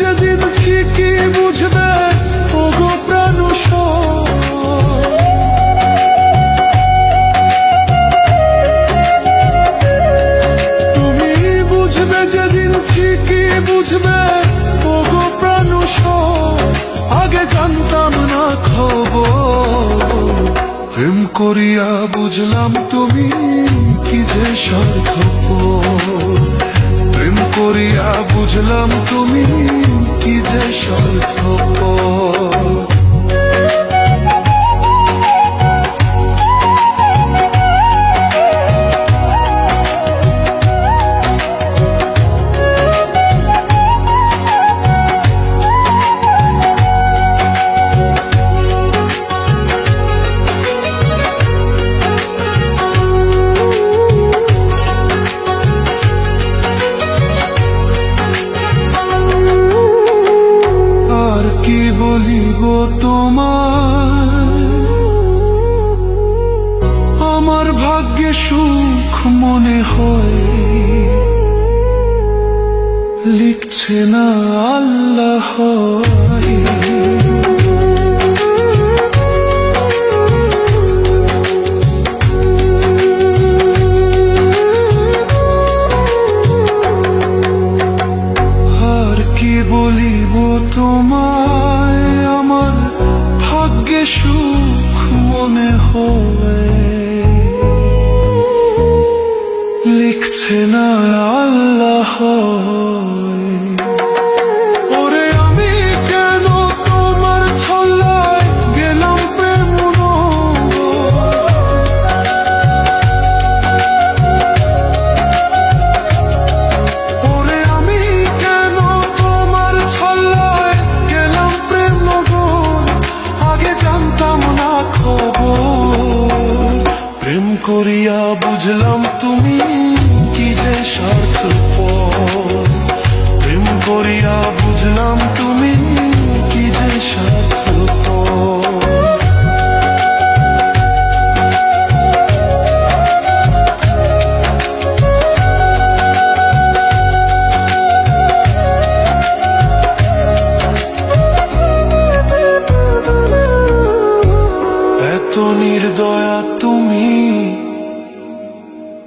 যেদিন ঠিকই বুঝবে, ওগো প্রাণুষ তুমি বুঝবে যেদিন ঠিকই বুঝবে, ওগো প্রাণুষ আগে জানতাম না খবর, প্রেম করিয়া বুঝলাম তুমি কি যে স্বার্থপর প্রেম করিয়া বুঝলাম তুমি কি যে স্বার্থপর মনে হয় লিখছে না আল্লাহ। লিখছে না আল্লাহ ওরে আমি কেন তোমার ছল্লায় গেলাম প্রেম ওরে আমি কেন তোমার ছল্লায় গেলাম প্রেম আগে জানতাম না খবর। প্রেম করিয়া বুঝলাম তুমি কি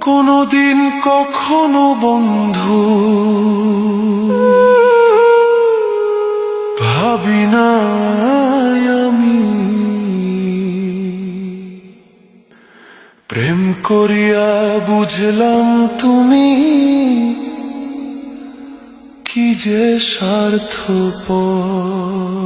কোনদিন কখনো বন্ধু। বিনা আমি। প্রেম করিয়া বুঝলাম তুমি কি যে স্বার্থপর।